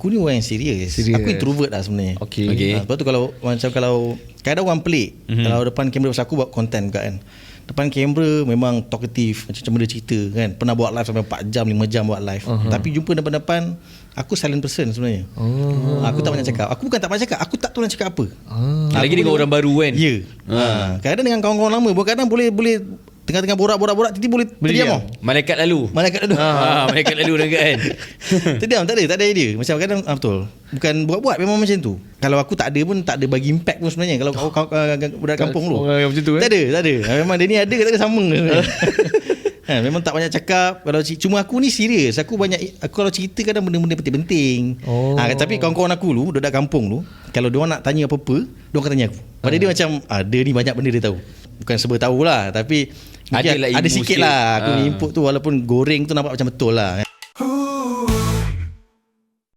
Aku ni orang yang serius. Serius. Aku introvert lah sebenarnya. Okey. Okey. Ha, sebab tu kalau macam kalau kadang orang pelik Mhm. mm-hmm. kalau depan kamera pasal aku buat content juga kan. Depan kamera memang talkative macam benda cerita kan. Pernah buat live sampai 4 jam 5 jam buat live. Uh-huh. Tapi jumpa depan-depan aku silent person sebenarnya. Oh. Aku tak banyak cakap. Aku bukan tak banyak cakap, aku tak tahu nak cakap apa. Ah. Lagi dengan orang baru kan. Ya. Ha. Kadang dengan kawan-kawan lama kadang boleh boleh tengah-tengah borak-borak-borak tiba-tiba boleh terdiam tau. Malaikat lalu. Malaikat dulu. Ha, malaikat lalu dah kan. Terdiam tak ada Tak ada idea. Macam kadang ah, Betul. Bukan buat-buat Memang macam tu. Kalau aku tak ada pun Tak ada bagi impact pun sebenarnya. Kalau kau kau- kau- budak kampung yang macam tu, eh? Tak ada Tak ada. Ah, Memang dia ni ada ke tak ada sama. Ha, Memang tak banyak cakap. Kalau Cuma aku ni serius Aku banyak Aku kalau cerita kadang Benda-benda penting-penting. Oh. ha, Tapi kawan-kawan aku dulu Budak kampung dulu Kalau dia nak tanya apa-apa Dia akan tanya aku. Pada dia macam ah, Dia ni banyak benda dia tahu. Bukan sebab tahu lah Tapi ada ilmu sikit lah Aku ni input tu Walaupun goreng tu nampak macam betul lah